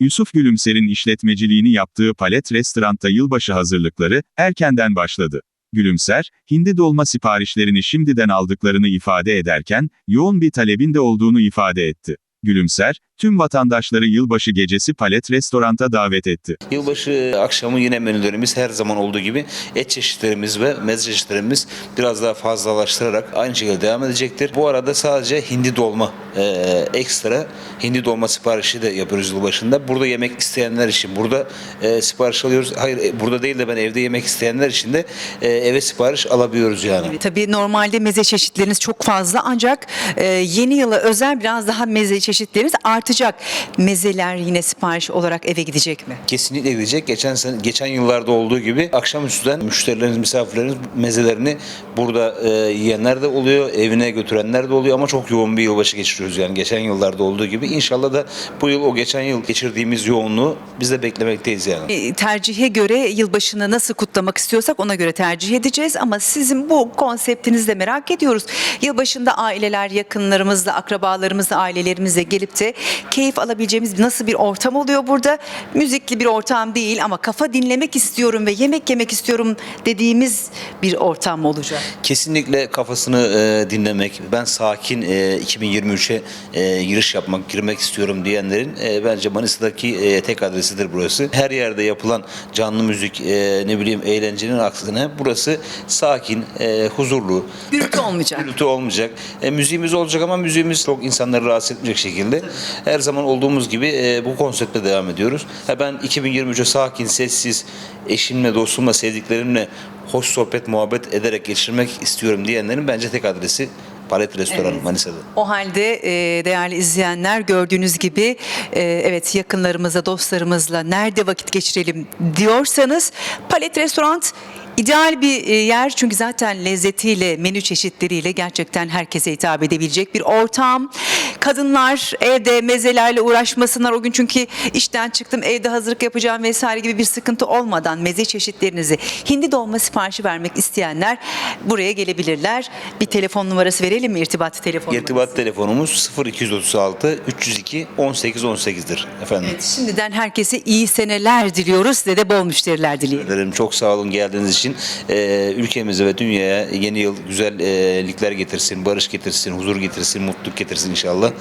Yusuf Gülümser'in işletmeciliğini yaptığı Palet Restorant'ta yılbaşı hazırlıkları erkenden başladı. Gülümser, hindi dolma siparişlerini şimdiden aldıklarını ifade ederken, yoğun bir talebin de olduğunu ifade etti. Gülümser, tüm vatandaşları yılbaşı gecesi Palet Restorant'a davet etti. Yılbaşı akşamı yine menülerimiz her zaman olduğu gibi et çeşitlerimiz ve meze çeşitlerimiz biraz daha fazlalaştırarak aynı şekilde devam edecektir. Bu arada sadece hindi dolma e, ekstra hindi dolma siparişi de yapıyoruz yılbaşında. Burada yemek isteyenler için burada e, sipariş alıyoruz. Hayır e, burada değil de ben evde yemek isteyenler için de e, eve sipariş alabiliyoruz yani. Tabii normalde meze çeşitleriniz çok fazla ancak e, yeni yıla özel biraz daha meze çeşitleriniz artacak. Mezeler yine sipariş olarak eve gidecek mi? Kesinlikle gidecek. Geçen sene, geçen yıllarda olduğu gibi akşamüstüden müşterilerimiz, misafirlerimiz mezelerini burada e, yiyenler de oluyor, evine götürenler de oluyor ama çok yoğun bir yılbaşı geçiriyoruz yani geçen yıllarda olduğu gibi. İnşallah da bu yıl o geçen yıl geçirdiğimiz yoğunluğu biz de beklemekteyiz yani. E, Tercihe göre yılbaşını nasıl kutlamak istiyorsak ona göre tercih edeceğiz ama sizin bu konseptinizi de merak ediyoruz. Yılbaşında aileler, yakınlarımızla, akrabalarımızla, ailelerimizle gelip de keyif alabileceğimiz nasıl bir ortam oluyor burada? Müzikli bir ortam değil ama kafa dinlemek istiyorum ve yemek yemek istiyorum dediğimiz bir ortam mı olacak? Kesinlikle kafasını e, dinlemek, ben sakin e, 2023'e e, giriş yapmak, girmek istiyorum diyenlerin e, bence Manisa'daki e, tek adresidir burası. Her yerde yapılan canlı müzik, e, ne bileyim eğlencenin aksine burası sakin, e, huzurlu, Gürültü olmayacak. gürültü olmayacak. E, müziğimiz olacak ama müziğimiz çok insanları rahatsız etmeyecek şekilde. Her zaman olduğumuz gibi e, bu konseptle devam ediyoruz. Ha, ben 2023'e sakin, sessiz, eşimle, dostumla, sevdiklerimle hoş sohbet, muhabbet ederek geçirmek istiyorum diyenlerin bence tek adresi Palet Restoran Manisa'da. O halde e, değerli izleyenler gördüğünüz gibi e, evet yakınlarımızla, dostlarımızla nerede vakit geçirelim diyorsanız Palet Restoran ideal bir e, yer çünkü zaten lezzetiyle, menü çeşitleriyle gerçekten herkese hitap edebilecek bir ortam. Kadınlar evde mezelerle uğraşmasınlar o gün çünkü işten çıktım evde hazırlık yapacağım vesaire gibi bir sıkıntı olmadan meze çeşitlerinizi hindi dolma siparişi vermek isteyenler buraya gelebilirler. Bir telefon numarası verelim mi irtibat telefonu? İrtibat telefonumuz 0236 302 18 18'dir efendim. Şimdiden herkese iyi seneler diliyoruz. Size de bol müşteriler dileyelim. Ederim. Çok sağ olun geldiğiniz için. Ee, ülkemize ve dünyaya yeni yıl güzellikler getirsin, barış getirsin, huzur getirsin, mutluluk getirsin inşallah.